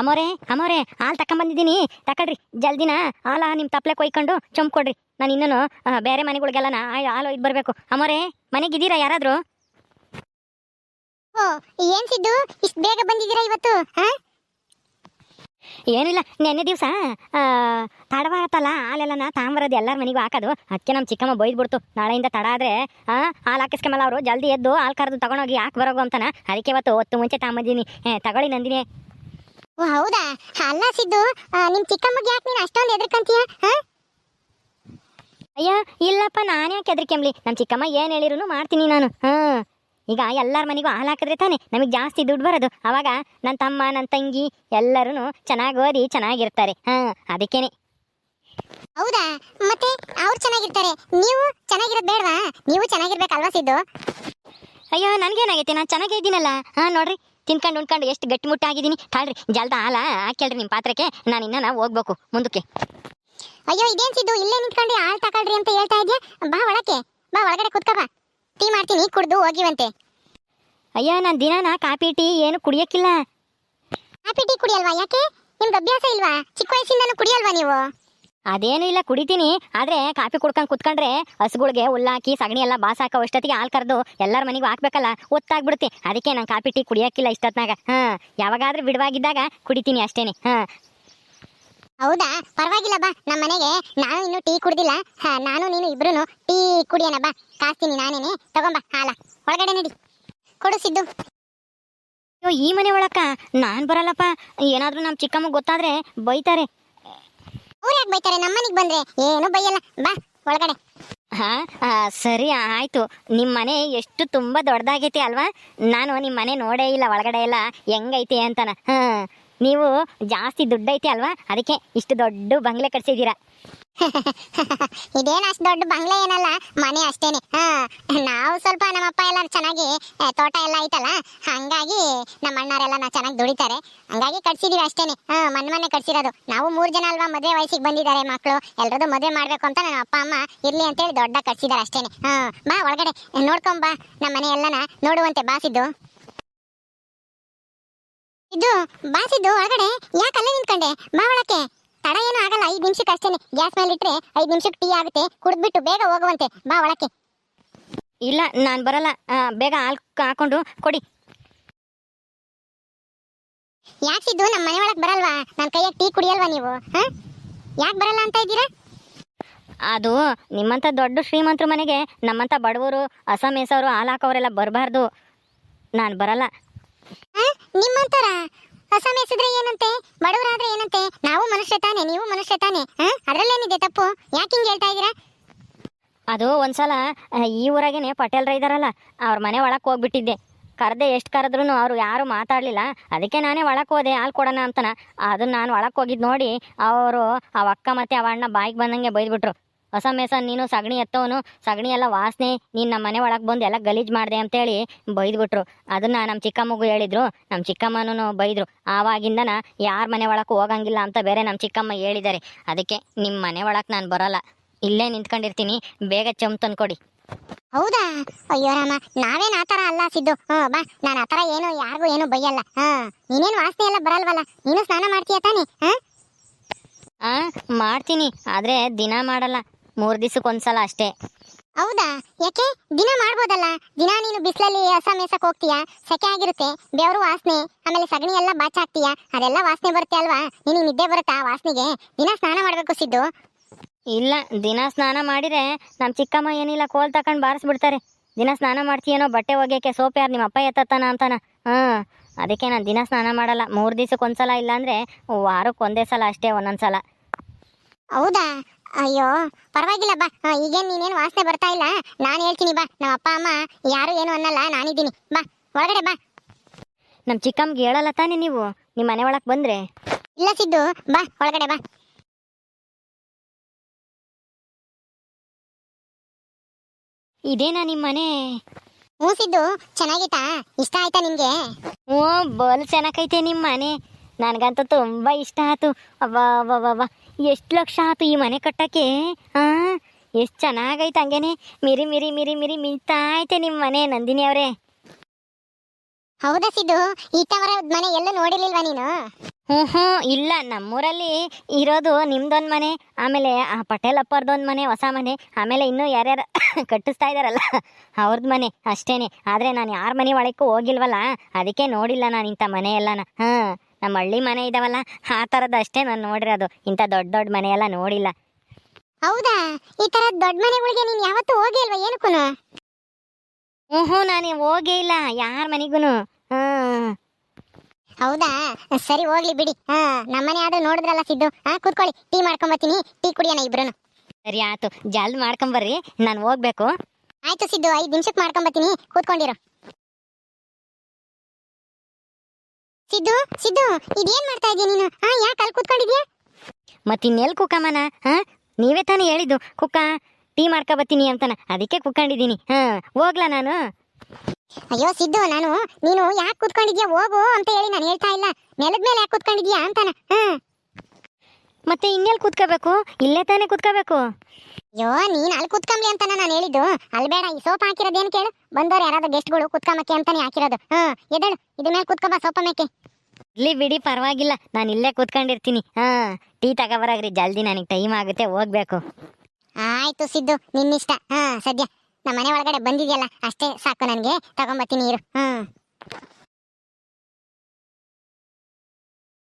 ಅಮ್ಮೋರೆ ಅಮ್ಮೋರೆ ಹಾಲು ತಕೊಂಬಂದಿದ್ದೀನಿ ತಕೊಳ್ರಿ ಜಲ್ದಿನ. ಹಾಲ ನಿಮ್ಮ ತಪ್ಪಲೆ ಕೊಯ್ಕೊಂಡು ಚೊಂಬ್ ಕೊಡ್ರಿ. ನಾನು ಇನ್ನೂ ಬೇರೆ ಮನೆಗಳಿಗೆಲ್ಲ ನಾ ಹಾಲು ಇದು ಬರಬೇಕು. ಅಮ್ಮೋರೆ ಮನೆಗಿದ್ದೀರಾ ಯಾರಾದರೂ? ಓ ಏನು ಸಿದ್ದು? ಇಷ್ಟು ಬೇಗ ಬಂದಿದ್ದೀರಾ ಇವತ್ತು ಹಾಂ ಏನಿಲ್ಲ ನೆನ್ನೆ ದಿವಸ ತಡವಾಗತ್ತಲ್ಲ ಹಾಲೆಲ್ಲನ ತಾಂಬರೋದು ಎಲ್ಲರ ಮನೆಗೂ ಹಾಕೋದು. ಅದಕ್ಕೆ ನಮ್ಮ ಚಿಕ್ಕಮ್ಮ ಬೈದ್ಬಿಡ್ತು. ನಾಳೆಯಿಂದ ತಡ ಆದರೆ ಹಾಲು ಹಾಕಿಸ್ಕೊಂಬಲ್ಲ ಅವರು. ಜಲ್ದಿ ಎದ್ದು ಹಾಲು ಕರೆದು ತೊಗೊಂಡೋಗಿ ಹಾಕಿ ಬರೋಗು ಅಂತಾನ. ಅದಕ್ಕೆ ಇವತ್ತು ಹೊತ್ತು ಮುಂಚೆ ತಾಂಬಂದಿನಿ ತಗೊಳ್ಳಿ ನಂದಿನಿ. ಓ ಹೌದಾ? ಅಲ್ಲ ಸಿದ್ದು ಆ, ನಿಮ್ ಚಿಕ್ಕಮ್ಮಗೆ ಯಾಕೆ ನೀನು ಅಷ್ಟೊಂದು ಎದ್ರಕಂತೀಯ ಹಾ? ಅಯ್ಯ ಇಲ್ಲಪ್ಪ ನಾನು ಯಾಕೆ ಹೆದರ್ಕೆಂಬ್ಲಿ ನಮ್ಮ ಚಿಕ್ಕಮ್ಮ ಏನು ಹೇಳಿರೂ ಮಾಡ್ತೀನಿ ನಾನು ಹಾಂ? ಈಗ ಎಲ್ಲರ ಮನೆಗೂ ಹಾಲು ಹಾಕಿದ್ರೆ ತಾನೇ ನಮಗೆ ಜಾಸ್ತಿ ದುಡ್ಡು ಬರೋದು. ಅವಾಗ ನನ್ನ ತಮ್ಮ ನನ್ನ ತಂಗಿ ಎಲ್ಲರೂ ಚೆನ್ನಾಗಿ ಓದಿ ಚೆನ್ನಾಗಿರ್ತಾರೆ ಹಾಂ? ಅದಕ್ಕೇನೆ. ಹೌದಾ? ಮತ್ತೆ ಅವ್ರು ಚೆನ್ನಾಗಿರ್ತಾರೆ. ನೀವು ಚೆನ್ನಾಗಿರೋದು ಬೇಡವಾ? ನೀವು ಚೆನ್ನಾಗಿರ್ಬೇಕಲ್ವಾ ಸಿದ್ದು? ಅಯ್ಯೋ ನನಗೇನಾಗೈತೆ? ನಾನು ಚೆನ್ನಾಗೇ ಇದ್ದೀನಲ್ಲ ಹಾಂ? ನೋಡ್ರಿ. ತಿನ್ಕೊಂಡು ಉಣ್ಕೊಂಡು ಎಷ್ಟು ಗಟ್ಟಿಮುಟ್ಟಾಗಿದ್ದೀನಿ ತಾಳ್ರಿ ಜಲ್ದ ಹಾಲ ಹಾಕ್ಯಾಳ್ರಿ ನಿಮ್ಮ ಪಾತ್ರಕ್ಕೆ. ನಾನು ಇನ್ನ ನಾವು ಹೋಗ್ಬೇಕು. ಮುಂದಕ್ಕೆ. ಅಯ್ಯೋ ಇದೇನ್ ಸಿದ್ದು? ಇಲ್ಲೇ ನಿಂತ್ಕೊಂಡು ಹಾಲು ತಗೊಳ್ರಿ ಅಂತ ಹೇಳ್ತಾ ಇದ್ಯಾ? ಬಾ ಒಳಕ್ಕೆ. ಬಾ ಒಳಗಡೆ ಕುತ್ಕೋ ಬಾ. ಟೀ ಮಾಡ್ತೀನಿ ಕುಡ್ದು ಹೋಗಿವಂತೆ. ಅಯ್ಯೋ ನಾನು ದಿನಾನ ಕಾಫಿ ಟೀ ಏನು ಕುಡಿಯೋಕ್ಕಿಲ್ಲ. Coffee tea ಕುಡಿಯಲ್ವಾ? ಯಾಕೆ? ನಿಮ್ಗೆ ಅಭ್ಯಾಸ ಇಲ್ವಾ? ಚಿಕ್ಕ ವಯಸ್ಸಿಂದನೂ ಕುಡಿಯಲ್ವಾ ನೀವು? ಅದೇನು ಇಲ್ಲ ಕುಡಿತೀನಿ. ಆದ್ರೆ ಕಾಫಿ ಕುಡ್ಕೊಂಡು ಕುತ್ಕೊಂಡ್ರೆ ಹಸುಗಳಿಗೆ ಹುಲ್ಲಾಕಿ ಸಗಣಿ ಎಲ್ಲ ಬಾಸ್ ಹಾಕೋ ಅಷ್ಟೊತ್ತಿಗೆ ಹಾಲು ಕರೆದು ಎಲ್ಲರ ಮನೆಗೂ ಹಾಕ್ಬೇಕಲ್ಲ ಒತ್ತಾಗ್ಬಿಡುತ್ತೆ. ಅದಕ್ಕೆ ನಾನು ಕಾಫಿ ಟೀ ಕುಡಿಯೋಕ್ಕಿಲ್ಲ ಇಷ್ಟೊತ್ನಾಗ. ಹಾಂ ಯಾವಾಗಾದ್ರೂ ಬಿಡುವಾಗಿದ್ದಾಗ ಕುಡಿತೀನಿ ಅಷ್ಟೇನೆ. ಹಾಂ. ಹೌದಾ? ಪರವಾಗಿಲ್ಲ ಬಾ ನಮ್ಮ ಮನೆಗೆ ನಾನು ಇನ್ನೂ ಟೀ ಕುಡ್ದಿಲ್ಲ. ಹಾ, ನಾನು ನೀನು ಇಬ್ರು ಟೀ ಕುಡಿಯೋಣ ಬಾ. ಕಾಸ್ತೀನಿ ನಾನೇನೆ. ತಗೊಂಬಾ ಹಾಲ. ಒಳಗಡೆ ನಡಿ. ಕೊಡು ಸಿದ್ದು. ಅಯ್ಯೋ ಈ ಮನೆ ಒಳಕ್ಕ ನಾನು ಬರಲ್ಲಪ್ಪ. ಏನಾದರೂ ನಮ್ಮ ಚಿಕ್ಕಮ್ಮ ಗೊತ್ತಾದ್ರೆ ಬೈತಾರೆ. ಯಾಕೆ ಬೈತಾರೆ ನಮ್ಮ ಬಂದ್ರೆ. ಏನು ಬೈಯಲ್ಲ. ಬಾ ಒಳಗಡೆ. ಹಾ? ಸರಿ ಆಯ್ತು. ನಿಮ್ಮ ಮನೆ ಎಷ್ಟು ತುಂಬಾ ದೊಡ್ಡದಾಗೈತಿ ಅಲ್ವಾ? ನಾನು ನಿಮ್ಮ ಮನೆ ನೋಡೇ ಇಲ್ಲ, ಒಳಗಡೆ ಎಲ್ಲ ಹೆಂಗೈತಿ ಅಂತಾನ. ಹ, ನೀವು ಜಾಸ್ತಿ ದುಡ್ಡೈತಿ ಅಲ್ವಾ? ಅದಕ್ಕೆ ಇಷ್ಟು ದೊಡ್ಡ ಬಂಗ್ಲೆ ಕಟ್ಸಿದ್ದೀರಾ? ಇದೇನು ಅಷ್ಟು ದೊಡ್ಡ ಬಂಗ್ಲೆ ಏನಲ್ಲ, ಮನೆ ಅಷ್ಟೇನೆ. ಹಾ, ನಾವು ಸ್ವಲ್ಪ ನಮ್ಮಪ್ಪ ಎಲ್ಲ ಚೆನ್ನಾಗಿ ತೋಟ ಎಲ್ಲ ಐತಲ್ಲ, ಹಂಗಾಗಿ ನಮ್ಮ ಅಣ್ಣರೆಲ್ಲ ನಾ ಚೆನ್ನಾಗಿ ದುಡಿತಾರೆ. ಹಂಗಾಗಿ ಕಟ್ಸಿದೀವಿ ಅಷ್ಟೇನೆ. ಹಾ, ಮನೆ ಮನೆ ಕಟ್ಸಿರೋದು. ನಾವು ಮೂರು ಜನ ಅಲ್ವಾ ಮದುವೆ ವಯಸ್ಸಿಗೆ ಬಂದಿದ್ದಾರೆ ಮಕ್ಕಳು ಎಲ್ಲರದು ಮದುವೆ ಮಾಡ್ಬೇಕು ಅಂತ ನನ್ನ ಅಪ್ಪ, ಅಮ್ಮ ಇರ್ಲಿ ಅಂತೇಳಿ ದೊಡ್ಡ ಕಟ್ಸಿದಾರೆ ಅಷ್ಟೇನೆ. ಹಾ ಬಾ ಒಳಗಡೆ ನೋಡ್ಕೊಂಬಾ ನಮ್ಮ ಮನೆ ಎಲ್ಲನ ನೋಡುವಂತೆ ಬಾಸಿದ್ದು. ಇದು ಬಾಸಿದ್ದು ಒಳಗಡೆ ಯಾಕೆ ಅಲ್ಲೇ ನಿಂತ್ಕೊಂಡೆ? ಬಾ ಒಳಕ್ಕೆ. ತಡ ಏನು ಆಗಲ್ಲ ಐದು ನಿಮಿಷಕ್ಕೆ ಅಷ್ಟೇನೆ. ಗ್ಯಾಸ್ ಮೇಲೆ ಇಟ್ರೆ ಐದು ನಿಮಿಷಕ್ಕೆ ಟೀ ಆಗುತ್ತೆ. ಕುಡಿದ್ಬಿಟ್ಟು ಬೇಗ ಹೋಗುವಂತೆ. ಬಾ ಒಳಕ್ಕೆ. ಇಲ್ಲ ನಾನು ಬರಲ್ಲ. ಬೇಗ ಹಾಲು ಹಾಕೊಂಡು ಕೊಡಿ. ಯಾಕೆ ಸಿದ್ದು? ನಮ್ಮ ಮನೆ ಒಳಗೆ ಬರಲ್ವಾ? ನನ್ನ ಕೈಯಾಗ ಟೀ ಕುಡಿಯಲ್ವಾ ನೀವು? ಹಾ? ಯಾಕೆ ಬರಲ್ಲ ಅಂತ ಇದ್ದೀರಾ? ಅದು ನಿಮ್ಮಂಥ ದೊಡ್ಡ ಶ್ರೀಮಂತರ ಮನೆಗೆ ನಮ್ಮಂಥ ಬಡವರು ಅಸಮೇಸವರು ಹಾಲು ಹಾಕೋರೆಲ್ಲ ಬರಬಾರ್ದು. ನಾನು ಬರಲ್ಲ. ನಿಮ್ಮಂತರ? ಅಸಮೇಸಿದ್ರೆ ಮೇಸಿದ್ರೆ ಏನಂತೆ? ಬಡವರಾದ್ರೆ ಏನಂತೆ? ನಾವು ಮನುಷ್ಯ ತಾನೆ ನೀವು ಮನುಷ್ಯ ತಾನೆ. ಅದರಲ್ಲೇನಿದೆ ತಪ್ಪು? ಯಾಕೆ ಹಿಂಗೆ ಹೇಳ್ತಾ ಇದ್ದೀರಾ? ಅದು ಒಂದ್ಸಲ ಈ ಊರಾಗೇನೆ ಪಟೇಲ್ರ ಇದಾರಲ್ಲ ಅವ್ರ ಮನೆ ಒಳಕ್ಕೆ ಹೋಗ್ಬಿಟ್ಟಿದ್ದೆ. ಕರೆದೆ ಎಷ್ಟು ಕರೆದ್ರೂ ಅವರು ಯಾರು ಮಾತಾಡಲಿಲ್ಲ. ಅದಕ್ಕೆ ನಾನೇ ಒಳಕ್ ಹೋದೆ ಹಾಲು ಕೊಡೋಣ ಅಂತನ. ಅದನ್ನ ನಾನು ಒಳಕ್ ಹೋಗಿದ್ದು ನೋಡಿ ಅವರು ಆ ಅಕ್ಕ ಮತ್ತೆ ಅವ ಅಣ್ಣ ಬಾಯಿಗೆ ಬಂದಂಗೆ ಬೈದ್ಬಿಟ್ರು. ಹೊಸ ಮೇಸನ್ ನೀನು ಸಗಣಿ ಎತ್ತವನು ಸಗಣಿ ಎಲ್ಲ ವಾಸನೆ ನೀನು ನಮ್ಮ ಮನೆ ಒಳಗೆ ಬಂದು ಎಲ್ಲ ಗಲೀಜು ಮಾಡಿದೆ ಅಂತೇಳಿ ಬೈದ್ಬಿಟ್ರು. ಅದನ್ನ ನಮ್ಮ ಚಿಕ್ಕಮ್ಮಗು ಹೇಳಿದ್ರು. ನಮ್ಮ ಚಿಕ್ಕಮ್ಮನೂ ಬೈದ್ರು. ಆವಾಗಿಂದನ ಯಾರ ಮನೆ ಒಳಗೆ ಹೋಗಂಗಿಲ್ಲ ಅಂತ ಬೇರೆ ನಮ್ಮ ಚಿಕ್ಕಮ್ಮ ಹೇಳಿದ್ದಾರೆ ಅದಕ್ಕೆ ನಿಮ್ಮ ಮನೆ ಒಳಗೆ ನಾನು ಬರಲ್ಲ. ಇಲ್ಲೇ ನಿಂತ್ಕೊಂಡಿರ್ತೀನಿ. ಬೇಗ ಚಮ್ ತಂದ್ಕೊಡಿ. ಹೌದಾ? ಅಯ್ಯೋ ರಾಮ ನಾವೇನ್ ಆತರ ಅಲ್ಲ ಸಿದ್ದು. ಹ್ಞೂ ಬಾ. ನಾನು ಆತರ ಏನು ಯಾರಿಗೂ ಏನು ಬೈಯಲ್ಲ. ಹಾ ನೀನೇನು ವಾಸನೆ ಎಲ್ಲ ಬರಲ್ವಲ್ಲ? ನೀನು ಸ್ನಾನ ಮಾಡ್ತೀಯ ತಾನೆ? ಹಾ ಆ ಮಾಡ್ತೀನಿ. ಆದರೆ ದಿನ ಮಾಡಲ್ಲ. ಮೂರು ದಿವ್ಸಕ್ಕೊಂದ್ಸಲ ಅಷ್ಟೇ. ಹೌದಾ? ಯಾಕೆ? ದಿನ ಮಾಡ್ಬೋದಲ್ಲ? ದಿನ ನೀನು ಬಿಸಿಲಲ್ಲಿ ಹಸ ಮೇಸಕ್ ಹೋಗ್ತೀಯ? ಸೆಕೆ ಆಗಿರುತ್ತೆ. ಬೆವರು ವಾಸನೆ ಆಮೇಲೆ ಸಗಣಿ ಎಲ್ಲ ಬಾಚಾಕ್ತೀಯ ಅದೆಲ್ಲ ವಾಸನೆ ಬರುತ್ತೆ ಅಲ್ವಾ? ನಿನಗೆ ನಿದ್ದೆ ಬರುತ್ತಾ ವಾಸನೆಗೆ? ದಿನ ಸ್ನಾನ ಮಾಡಬೇಕು ಸಿದ್ದು. ಇಲ್ಲ ದಿನ ಸ್ನಾನ ಮಾಡಿದ್ರೆ ನಮ್ಮ ಚಿಕ್ಕಮ್ಮ ಏನಿಲ್ಲ ಕೋಲ್ ತಕೊಂಡು ಬಾರಿಸ್ಬಿಡ್ತಾರೆ. ದಿನ ಸ್ನಾನ ಮಾಡ್ತೀಯೇನೋ ಬಟ್ಟೆ ಒಗೆಯಕ್ಕೆ ಸೋಪ್ ಯಾರು ನಿಮ್ಮ ಅಪ್ಪ ಎತ್ತತ್ತಾನ ಅಂತಾನ? ಹಾಂ ಅದಕ್ಕೆ ನಾನು ದಿನ ಸ್ನಾನ ಮಾಡಲ್ಲ. ಮೂರು ದಿವ್ಸಕ್ಕೊಂದ್ಸಲ ಇಲ್ಲಾಂದರೆ ವಾರಕ್ಕೆ ಒಂದೇ ಸಲ ಅಷ್ಟೇ ಒಂದೊಂದು ಸಲ ಹೌದಾ? ಅಯ್ಯೋ ಪರವಾಗಿಲ್ಲ ಬಾ. ಈಗೇನು ನೀನೇನು ವಾಸನೆ ಬರ್ತಾ ಇಲ್ಲ? ನಾನು ಹೇಳ್ತೀನಿ ಬಾ. ನಮ್ಮ ಅಪ್ಪ ಅಮ್ಮ ಯಾರು ಏನು ಅನ್ನಲ್ಲ ನಾನಿದ್ದೀನಿ ಬಾ ಒಳಗಡೆ ಬಾ. ನಮ್ಮ ಚಿಕ್ಕಮ್ಮಗೆ ಹೇಳಲ್ಲ ತಾನೇ ನೀವು? ನಿಮ್ಮ ಮನೆ ಒಳಗೆ ಬಂದರೆ? ಇಲ್ಲ ಸಿದ್ದು ಬಾ ಒಳಗಡೆ ಬಾ. ಇದೇನಾ ನಿಮ್ಮ ಮನೆ? ಹ್ಞೂ ಸಿದ್ದು ಚೆನ್ನಾಗಿತ್ತಾ ಇಷ್ಟ ಆಯ್ತಾ ನಿಮಗೆ? ಹ್ಞೂ ಬಲ್ ಚೆನ್ನಾಗೈತೆ ನಿಮ್ಮ ಮನೆ. ನನಗಂತೂ ತುಂಬ ಇಷ್ಟ ಆಯ್ತು. ಅಬ್ಬಾ ಅಬ್ಬಾ ಎಷ್ಟು ಲಕ್ಷ ಆಯ್ತು ಈ ಮನೆ ಕಟ್ಟಕ್ಕೆ? ಹಾಂ ಎಷ್ಟು ಚೆನ್ನಾಗೈತೆ ಹಂಗೇನೆ. ಮಿರಿ ಮಿರಿ ಮಿರಿ ಮಿರಿ ಮಿಂಚ್ತಾ ಐತೆ ನಿಮ್ಮ ಮನೆ ನಂದಿನಿ ಅವರೇ. ಹೌದಾ ಸಿದ್ದು? ಈ ತವರ ಮನೆ ಎಲ್ಲ ನೋಡಿರ್ಲಿಲ್ವಾ ನೀನು? ಹ್ಞೂ ಹ್ಞೂ ಇಲ್ಲ. ನಮ್ಮೂರಲ್ಲಿ ಇರೋದು ನಿಮ್ದೊಂದು ಮನೆ ಆಮೇಲೆ ಆ ಪಟೇಲ್ ಅಪ್ಪರ್ದೊಂದು ಮನೆ ಹೊಸ ಮನೆ ಆಮೇಲೆ ಇನ್ನೂ ಯಾರ್ಯಾರು ಕಟ್ಟಿಸ್ತಾ ಇದ್ದಾರಲ್ಲ ಅವ್ರದ್ದು ಮನೆ ಅಷ್ಟೇನೆ. ಆದರೆ ನಾನು ಯಾರ ಮನೆ ಒಳಕ್ಕೂ ಹೋಗಿಲ್ವಲ್ಲ ಅದಕ್ಕೆ ನೋಡಿಲ್ಲ ನಾನು ಇಂಥ ಮನೆ ಎಲ್ಲನ. ಹಾಂ ನಮ್ಮ ಹಳ್ಳಿ ಮನೆ ಇದಾವಲ್ಲ ಆ ಥರದ್ದು ಅಷ್ಟೇ ನಾನು ನೋಡಿರೋದು ಇಂಥ ದೊಡ್ಡ ದೊಡ್ಡ ಮನೆ ಎಲ್ಲ ನೋಡಿಲ್ಲ. ಹೌದಾ? ಈ ತರ ದೊಡ್ಡ ಮನೆಗಳಿಗೆ ನೀನ್ ಯಾವತ್ತೂ ಹೋಗೇ ಇಲ್ವಾ ಏನಕ್ಕೂನು? ಓಹೋ ಹ್ಞೂ ನಾನು ಹೋಗೇ ಇಲ್ಲ ಯಾರ ಮನೆಗೂ ಹೌದಾ? ಸರಿ ಹೋಗ್ಲಿ ಬಿಡಿ. ಹಾ ನಮ್ಮನೆ ಆದ್ರೂ ನೋಡಿದ್ರಲ್ಲ ಸಿದ್ದು. ಹಾ ಕುತ್ಕೊಳ್ಳಿ. ಟೀ ಮಾಡ್ಕೊಂಬತ್ತೀನಿ. ಟೀ ಕುಡಿಯೋಣ ಇಬ್ರು ಸರಿ ಆಯ್ತು ಜಲ್ದಿ ಮಾಡ್ಕೊಂಬರ್ರಿ. ನಾನು ಹೋಗ್ಬೇಕು. ಆಯ್ತು ಸಿದ್ದು ಐದು ನಿಮಿಷಕ್ಕೆ ಮಾಡ್ಕೊಂಬತ್ತೀನಿ. ಕೂತ್ಕೊಂಡಿರು. ಸಿದ್ದು ಸಿದ್ದು ಇದೇನ್ ಮಾಡ್ತಾ ಇದೀಯ ನೀನು? ಹಾ ಯಾಕೆ ಅಲ್ಲಿ ಕೂತ್ಕೊಂಡಿದ್ಯಾ? ಮತ್ತಿನ್ನೆಲ್ ಕುಕ್ಕಮ್ಮನ? ಹಾ ನೀವೇ ತಾನೇ ಹೇಳಿದ್ದು ಕುಕ್ಕ ಟೀ ಮಾಡ್ಕೊಬತ್ತೀನಿ ಅಂತನ. ಅದಕ್ಕೆ ಕುಕ್ಕೊಂಡಿದ್ದೀನಿ. ಹಾ ಹೋಗ್ಲಾ ನಾನು? ಅಯ್ಯೋ ಸಿದ್ದು ನಾನು ನೀನು ಯಾಕೆ ಕೂತ್ಕೊಂಡಿದ್ಯಾ? ಹೋಗು ಅಂತ ಹೇಳಿ ನಾನು ಹೇಳ್ತಾ ಇಲ್ಲ. ನೆಲದ ಮೇಲೆ ಯಾಕೆ ಕೂತ್ಕೊಂಡಿದ್ಯಾ ಅಂತಾನ. ಹಾ. ಮತ್ತೆ ಇನ್ನೆಲ್ಲಿ ಕುತ್ಕೋಬೇಕು? ಇಲ್ಲೇ ತಾನೇ ಕುತ್ಕೋಬೇಕು? ಅಯ್ಯೋ ನೀನ್ ಅಲ್ಲಿ ಕುತ್ಕೊಂಬ್ಲಿ ಅಂತ ನಾನು ಹೇಳಿದ್ದು. ಅಲ್ಲಿ ಬೇಡ ಈ ಸೋಫಾ ಹಾಕಿರೋದೇನು ಕೇಳು? ಬಂದವ್ರು ಯಾರಾದ್ರೂ ಗೆಸ್ಟ್ಗಳು ಕುತ್ಕೊಂಬಕ್ಕೆ ಅಂತಾನೆ ಹಾಕಿರೋದು. ಹಾ ಎದಳು ಇದ್ರ ಮೇಲೆ ಕುತ್ಕೊಂಬ ಸೋಪ ಮೇಕೆ. ಇಲ್ಲಿ ಬಿಡಿ ಪರವಾಗಿಲ್ಲ. ನಾನು ಇಲ್ಲೇ ಕುತ್ಕೊಂಡಿರ್ತೀನಿ. ಹಾ ಟೀ ತಗೋಬರಾಗ್ರಿ. ಜಲ್ದಿ ನನಗೆ ಟೈಮ್ ಆಗುತ್ತೆ ಹೋಗ್ಬೇಕು. ಆಯ್ತು ಸಿದ್ದು ನಿನ್ನಿಷ್ಟ. ಹಾ ಸದ್ಯ. ನಮ್ಮ ಮನೆ ಒಳಗಡೆ ಬಂದಿದೆಯಲ್ಲ ಅಷ್ಟೇ ಸಾಕು ನನಗೆ. ತಗೊಂಬತ್ತೀನಿ ನೀರು ಹಾ.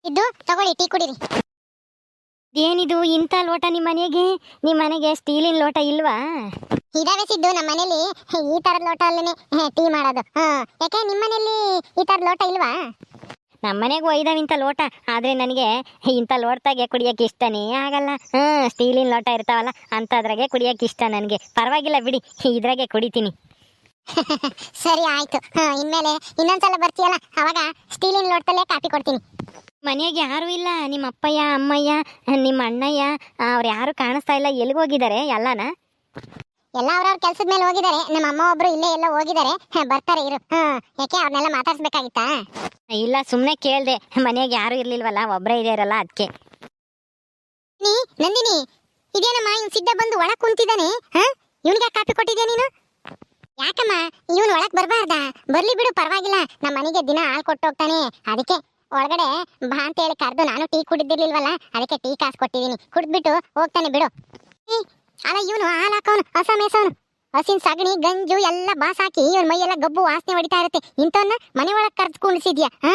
ಸಿದ್ದು ತಗೊಳ್ಳಿ ಟೀ ಕುಡೀರಿ. ಏನಿದು ಇಂಥ ಲೋಟ ನಿಮ್ಮ ಮನೆಗೆ? ನಿಮ್ಮ ಮನೆಗೆ ಸ್ಟೀಲಿನ ಲೋಟ ಇಲ್ವಾ? ಇದಾವೆ ಸಿದ್ದು ನಮ್ಮ ಮನೇಲಿ ಈ ತರದ ಲೋಟ ಅಲ್ಲೇ ಟೀ ಮಾಡೋದು. ಹಾ ಯಾಕೆ ನಿಮ್ಮ ಮನೇಲಿ ಈ ತರದ ಲೋಟ ಇಲ್ವಾ? ನಮ್ಮ ಮನೆಗೂ ಐದಾವೆ ಇಂಥ ಲೋಟ ಆದರೆ ನನಗೆ ಇಂಥ ಲೋಟದಾಗೆ ಕುಡಿಯೋಕೆ ಇಷ್ಟನೇ ಆಗಲ್ಲ. ಹ್ಮ್ ಸ್ಟೀಲಿನ ಲೋಟ ಇರ್ತಾವಲ್ಲ ಅಂಥದ್ರಾಗೆ ಕುಡಿಯೋಕೆ ಇಷ್ಟ ನನಗೆ. ಪರವಾಗಿಲ್ಲ ಬಿಡಿ ಇದ್ರಾಗೆ ಕುಡಿತೀನಿ. ಸರಿ ಆಯ್ತು. ಹಾ ಇನ್ಮೇಲೆ ಇನ್ನೊಂದ್ಸಲ ಬರ್ತೀಯಲ್ಲ ಅವಾಗ ಸ್ಟೀಲಿನ ಲೋಟದಲ್ಲೇ ಕಾಫಿ ಕೊಡ್ತೀನಿ. ಮನೆಯಾಗ ಯಾರೂ ಇಲ್ಲ. ನಿಮ್ಮ ಅಪ್ಪಯ್ಯ ಅಮ್ಮಯ್ಯ ನಿಮ್ಮ ಅಣ್ಣಯ್ಯ ಅವ್ರು ಯಾರು ಕಾಣಿಸ್ತಾ ಇಲ್ಲ. ಎಲ್ಲಿಗೆ ಹೋಗಿದ್ದಾರೆ ಎಲ್ಲಾನ? ಎಲ್ಲ ಅವ್ರವ್ರ ಕೆಲ್ಸದ ಮೇಲೆ ಹೋಗಿದ್ದಾರೆ. ನಮ್ಮ ಅಮ್ಮ ಒಬ್ರು ಇಲ್ಲೇ ಎಲ್ಲ ಹೋಗಿದ್ದಾರೆ. ಬರ್ತಾರೆ ಇರು. ಯಾಕೆ ಅವ್ರನ್ನೆಲ್ಲ ಮಾತಾಡ್ಸ್ಬೇಕಾಗಿತ್ತಾ? ಇಲ್ಲ ಸುಮ್ಮನೆ ಕೇಳಿದೆ. ಮನೆಯಾಗ ಯಾರು ಇರ್ಲಿಲ್ವಲ್ಲ ಒಬ್ಬರೇ ಇದಾರಲ್ಲ ಅದಕ್ಕೆ ನೀ ನಂದಿನಿ ಇದೇನಮ್ಮ ಇವ್ನು ಸಿದ್ಧ ಬಂದು ಒಳಗೆ ಕುಂತಿದ್ದಾನೆ? ಹಾ? ಇವ್ನಿಗೆ ಕಾಪಿ ಕೊಟ್ಟಿದ್ಯಾ ನೀನು? ಯಾಕಮ್ಮ ಇವನು ಒಳಗೆ ಬರ್ಬಾರ್ದಾ? ಬರ್ಲಿ ಬಿಡು ಪರವಾಗಿಲ್ಲ. ನಮ್ಮ ಮನೆಗೆ ದಿನ ಹಾಲು ಕೊಟ್ಟು ಹೋಗ್ತಾನೆ. ಅದಕ್ಕೆ ಒಳಗಡೆ ಬಾ ಅಂತ ಹೇಳಿ ಕರೆದು ನಾನು ಟೀ ಕುಡಿದಿರ್ಲಿಲ್ವಲ್ಲ? ಅದಕ್ಕೆ ಟೀ ಕಾಸು ಕೊಟ್ಟಿದ್ದೀನಿ ಕುಡಿದ್ಬಿಟ್ಟು ಹೋಗ್ತಾನೆ ಬಿಡು. ಅಲ್ಲ ಇವನು, ಹಾಲು ಹೊಸ ಮೇಸವನು ಹಸಿನ ಸಗಣಿ, ಗಂಜು ಎಲ್ಲ ಬಾಸ್ ಹಾಕಿ ಇವನ್ ಮೈಯೆಲ್ಲ ಗಬ್ಬು ವಾಸನೆ ಹೊಡಿತಾ ಇರುತ್ತೆ. ಇಂಥವನ್ನ ಮನೆ ಒಳಗೆ ಕರ್ದು ಕುಣಿಸಿದ್ಯಾ, ಹಾ?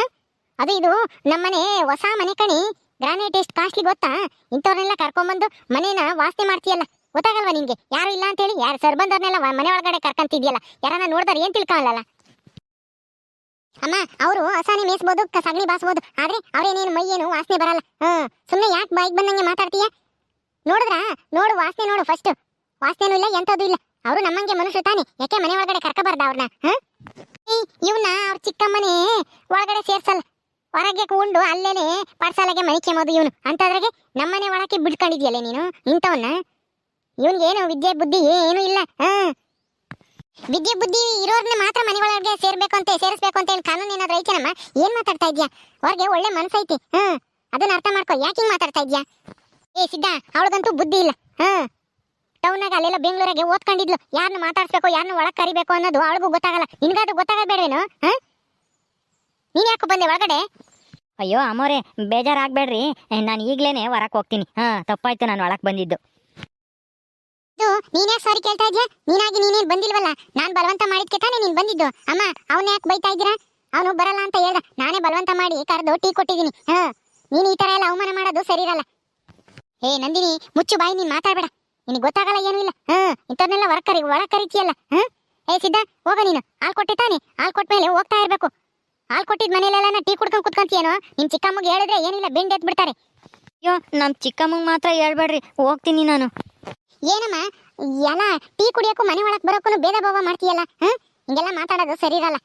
ಅದು ಇದು ನಮ್ಮನೆ ಹೊಸ ಮನೆ ಕಣಿ. ಗ್ರಾನೈಟ್ ಎಷ್ಟು ಕಾಸ್ಟ್ಲಿ ಗೊತ್ತಾ? ಇಂಥವ್ರನ್ನೆಲ್ಲ ಕರ್ಕೊಂಬಂದು ಮನೇನ ವಾಸನೆ ಮಾಡ್ತೀಯಲ್ಲ. ಗೊತ್ತಾಗಲ್ವಾ ನಿಮಗೆ ಯಾರು ಇಲ್ಲ ಅಂತೇಳಿ ಯಾರು ಸರ್ ಬಂದವ್ರನ್ನೆಲ್ಲ ಮನೆ ಒಳಗಡೆ ಕರ್ಕೊಂತಿದ್ಯಲ್ಲ. ಯಾರನ್ನ ನೋಡಿದ್ರೆ ಏನ್ ತಿಳ್ಕೊಳ್ಳಲ್ಲ ಅಮ್ಮ, ಅವರು ಹಸಾನೆ ಮೇಯಿಸ್ಬೋದು ಸಗಣಿ ಬಾಸ್ಬೋದು. ಆದ್ರೆ ಅವ್ರೇನೇನು ಮೈ ಏನು ವಾಸನೆ ಬರಲ್ಲ. ಹ್ಮ್ ಸುಮ್ಮನೆ ಯಾಕೆ ಬೈಕ್ ಬಂದಂಗೆ ಮಾತಾಡ್ತೀಯ? ನೋಡಿದ್ರ? ನೋಡು, ವಾಸನೆ ನೋಡು ಫಸ್ಟ್ ವಾಸನೆನೂ ಇಲ್ಲ, ಎಂಥದ್ದು ಇಲ್ಲ. ಅವರು ನಮ್ಮಂಗೆ ಮನುಷ್ಯರು ತಾನೆ. ಯಾಕೆ ಮನೆ ಒಳಗಡೆ ಕರ್ಕಬಾರ್ದ ಅವ್ರನ್ನ ಇವನ್ನ ಅವ್ರ ಚಿಕ್ಕಮ್ಮನೇ ಒಳಗಡೆ ಸೇರ್ಸಲ್ಲ. ಹೊರಗೆ ಕೂಂಡು ಅಲ್ಲೇನೆ ಪಾಠಶಾಲೆಗೆ ಕೆಮ್ಮೋದು ಇವನು. ಅಂತದ್ರಾಗೆ ನಮ್ಮನೆ ಒಳಕ್ಕೆ ಬಿಡ್ಕೊಂಡಿದ್ಯಲ್ಲ ನೀನು ಇಂಥವನ್ನ ಏನು ವಿದ್ಯೆ ಬುದ್ಧಿ ಏನು ಇಲ್ಲ ಹಾ ವಿದ್ಯೆ ಬುದ್ಧಿ ಇರೋರ್ನ ಮಾತ್ರ ಮನೆ ಒಳಗೆ ಸೇರ್ಬೇಕು ಅಂತ ಸೇರಿಸ್ಬೇಕು ಅಂತ ಹೇಳಿ ಕಾನೂನು ಏನಾದ್ರು ಐತೇನಮ್ಮ? ಏನ್ ಮಾತಾಡ್ತಾ ಇದ್ಯಾ? ಅವ್ರಿಗೆ ಒಳ್ಳೆ ಮನ್ಸೈತಿ. ಹ್ಮ್. ಅದನ್ನ ಅರ್ಥ ಮಾಡ್ಕೊ. ಯಾಕೆ ಹಿಂಗ್ ಮಾತಾಡ್ತಾ ಇದ್ಯಾ? ಏ, ಸಿದ್ಧ, ಅವಳಗಂತೂ ಬುದ್ಧಿ ಇಲ್ಲ. ಹಾ ಟೌನಾಗ ಅಲ್ಲೆಲ್ಲ ಬೆಂಗಳೂರಾಗೆ ಓದ್ಕೊಂಡಿದ್ಲು. ಯಾರನ್ನ ಮಾತಾಡ್ಸ್ಬೇಕು ಯಾರನ್ನ ಒಳಗ್ ಕರಿಬೇಕು ಅನ್ನೋದು ಅವಳಿಗೂ ಗೊತ್ತಾಗಲ್ಲ. ನಿನ್ಗಾದ್ರೂ ಗೊತ್ತಾಗಬೇಡವೇನು ಹಾ ನೀನ್ ಯಾಕೆ ಬಂದೆ ಒಳಗಡೆ? ಅಯ್ಯೋ, ಅಮ್ಮೋರೆ, ಬೇಜಾರಾಗ್ಬೇಡ್ರಿ. ನಾನು ಈಗ್ಲೇನೆ ಹೊರಕ್ ಹೋಗ್ತೀನಿ. ಹಾ, ತಪ್ಪಾಯ್ತು, ನಾನು ಒಳಕ್ಕೆ ಬಂದಿದ್ದು. ಇದು ನೀನೇ ಸಾರಿ ಕೇಳ್ತಾ ಇದ್ಯಾ? ನೀನಾಗಿ ನೀನೇನ್ ಬಂದಿಲ್ವಲ್ಲ? ನಾನ್ ಬಲವಂತ ಮಾಡಿದ್ಕೆ ತಾನೇ ನೀನ್ ಬಂದಿದ್ದು. ಅಮ್ಮ, ಅವನ ಯಾಕೆ ಬೈತಾ ಇದ್ದೀರಾ? ಅವನು ಬರಲ್ಲ ಅಂತ ಹೇಳ್ದ. ನಾನೇ ಬಲವಂತ ಮಾಡಿ ಕರೆದು ಟೀ ಕೊಟ್ಟಿದ್ದೀನಿ. ಹಾ. ನೀನ್ ಈ ತರ ಎಲ್ಲ ಅವಮಾನ ಮಾಡೋದು ಸರಿ ಇರಲ್ಲ. ಏ ನಂದಿನಿ, ಮುಚ್ಚು ಬಾಯಿ, ನೀನ್ ಮಾತಾಡ್ಬೇಡ. ನಿನಗೆ ಗೊತ್ತಾಗಲ್ಲ ಏನೂ ಇಲ್ಲ. ಹ, ಇಂಥವ್ರನ್ನೆಲ್ಲ ಹೊರ ಕರಿ ಒಳ ಕರಿತೀಯಲ್ಲ ಹಾ? ಏ, ಸಿದ್ಧ, ಹೋಗ ನೀನು. ಹಾಲ್ ಕೊಟ್ಟೆ ತಾನೆ. ಹಾಲ್ ಕೊಟ್ಮೇಲೆ ಹೋಗ್ತಾ ಇರ್ಬೇಕು. ಹಾಲ್ ಕೊಟ್ಟಿದ್ ಮನೇಲೆಲ್ಲ ಟೀ ಕುಡ್ಕೊಂಡ್ ಕುತ್ಕೊಂತೀಯೇನೋ? ನಿಮ್ ಚಿಕ್ಕಮ್ಮಗೆ ಹೇಳಿದ್ರೆ ಏನಿಲ್ಲ ಬೆಂಡ್ ಎತ್ ಬಿಡ್ತಾರೆ ಅಯ್ಯೋ ನಮ್ಮ ಚಿಕ್ಕಮ್ಮಗ್ ಮಾತ್ರ ಹೇಳ್ಬೇಡ್ರಿ. ಹೋಗ್ತೀನಿ ನಾನು. ಏನಮ್ಮ? ಎಲ್ಲ ಟೀ ಕುಡಿಯೋಕ್ಕೂ ಮನೆ ಒಳಗೆ ಬರೋಕ್ಕೂ ಭೇದ ಭಾವ ಮಾಡ್ತೀಯಲ್ಲ, ಹಾಂ? ಹಿಂಗೆಲ್ಲ ಮಾತಾಡೋದು ಸರಿ ಇರಲ್ಲ.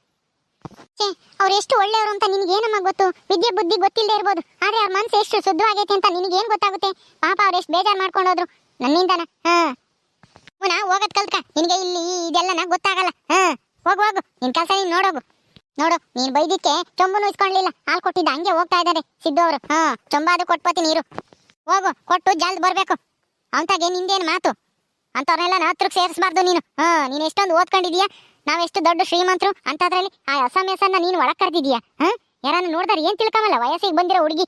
ಛೇ, ಅವ್ರು ಎಷ್ಟು ಒಳ್ಳೆಯವರು ಅಂತ ನಿನಗೇನಮ್ಮ ಗೊತ್ತು? ವಿದ್ಯೆ ಬುದ್ಧಿ ಗೊತ್ತಿಲ್ಲದೆ ಇರ್ಬೋದು. ಆದರೆ ಅವ್ರ ಮನಸ್ಸು ಎಷ್ಟು ಶುದ್ಧವಾಗೈತೆ ಅಂತ ನಿನಗೇನು ಗೊತ್ತಾಗುತ್ತೆ? ಪಾಪ ಅವ್ರು ಎಷ್ಟು ಬೇಜಾರು ಮಾಡ್ಕೊಂಡೋದ್ರು. ನನ್ನಿಂದನ, ಹಾ. ಪುನಃ ಹೋಗೋದ್ ಕಲ್ತ್ಕ. ನಿನಗೆ ಇಲ್ಲಿ ಇದೆಲ್ಲನ ಗೊತ್ತಾಗಲ್ಲ, ಹಾಂ. ಹೋಗು ಹೋಗು. ನಿನ್ ಕೆಲಸ ನೀನು ನೋಡೋಗು. ನೋಡು, ನೀನ್ ಬೈದಿಕ್ಕೆ ಚೊಂಬುನು ಇಸ್ಕೊಳ್ಳಿಲ್ಲ ಹಾಲು ಕೊಟ್ಟಿದ್ದ ಹಂಗೆ ಹೋಗ್ತಾ ಇದ್ದಾರೆ ಸಿದ್ದು ಅವರು, ಹಾಂ. ಚೊಂಬಾದು ಕೊಟ್ಕೋತಿ ನೀರು. ಹೋಗು, ಕೊಟ್ಟು ಜಲ್ದ್ ಬರ್ಬೇಕು. ಅವಂತಾಗೆ ನಿಂದೇನು ಮಾತು? ಅಂಥವ್ರನ್ನೆಲ್ಲ ಹತ್ರಕ್ಕೆ ಸೇರಿಸಬಾರ್ದು ನೀನು. ಹಾ, ನೀನು ಎಷ್ಟೊಂದು ಓದ್ಕೊಂಡಿದೀಯಾ? ನಾವೆಷ್ಟು ದೊಡ್ಡ ಶ್ರೀಮಂತರು ಅಂತದ್ರಲ್ಲಿ ಆ ಅಸಮ್ಯಸನ್ನ ನೀನು ಒಳಗ್ ಕರೆದಿದೀಯಾ? ಹಾಂ? ಯಾರನ್ನು ನೋಡಿದ್ರೆ ಏನು ತಿಳ್ಕೊಂಬಲ್ಲ? ವಯಸ್ಸಿಗೆ ಬಂದಿರೋ ಹುಡುಗಿ.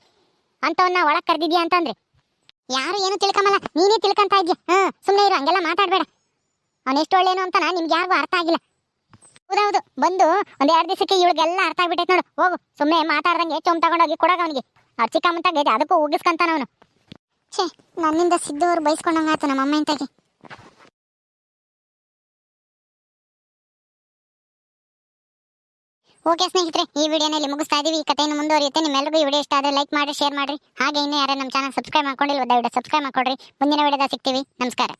ಅಂತವನ್ನ ಒಳಗ್ ಕರೆದಿದ್ಯಾ ಅಂತಂದ್ರೆ? ಯಾರು ಏನು ತಿಳ್ಕೊಂಬಲ್ಲ? ನೀನೇ ತಿಳ್ಕೊಂತ ಇದ್ಯಾ? ಹಾಂ ಸುಮ್ಮನೆ ಇರು, ಹಂಗೆಲ್ಲ ಮಾತಾಡಬೇಡ. ಅವನು ಎಷ್ಟು ಒಳ್ಳೇನು ಅಂತ ನಿಮ್ಗೆ ಯಾರಿಗೂ ಅರ್ಥ ಆಗಿಲ್ಲ. ಹೌದೌದು, ಬಂದು ಒಂದು ಎರಡು ದಿವಸಕ್ಕೆ ಇವಳಿಗೆಲ್ಲ ಅರ್ಥ ಆಗ್ಬಿಟ್ಟೈತೆ ನೋಡು, ಹೋಗು. ಸುಮ್ಮನೆ ಮಾತಾಡ್ದಂಗೆ ಚೊಂಬ್ ತಗೊಂಡೋಗಿ ಕೊಡೋಗ ಅವನಿಗೆ. ಅವ್ರು ಚಿಕ್ಕ ಮುಂತಾಗೈತೆ ಅದಕ್ಕೂ ಉಗಿಸ್ಕೊಂತಾನ ಅವನು. ಛೇ ನನ್ನಿಂದ ಸಿದ್ದು ಅವ್ರು ಬೈಸ್ಕೊಂಡಂಗಾಯ್ತು ನಮ್ಮ ಅಮ್ಮ ಓಕೆ ಸ್ನೇಹಿತರೆ, ಈ ವಿಡಿಯೋನಲ್ಲಿ ಮುಗಿಸ್ತಾ ಇದೀವಿ. ಈ ಕಥೆಯನ್ನು ಮುಂದುವರಿಯುತ್ತೆ. ನಿಮ್ಮೆಲ್ಲರಿಗೂ ಈ ವಿಡಿಯೋ ಇಷ್ಟ ಆದರೆ ಲೈಕ್ ಮಾಡಿ, ಶೇರ್ ಮಾಡಿ ಹಾಗೆ ಇನ್ನೂ ಯಾರು ನಮ್ಮ ಚಾನಲ್ ಸಬ್ಸ್ಕ್ರೈಬ್ ಮಾಡ್ಕೊಂಡಿಲ್ಲ, ದಯವಿಟ್ಟು ಸಬ್ಸ್ಕ್ರೈಬ್ ಮಾಡ್ಕೊಡ್ರಿ. ಮುಂದಿನ ವಿಡಿಯೋದಾಗ ಸಿಗ್ತೀವಿ. ನಮಸ್ಕಾರ.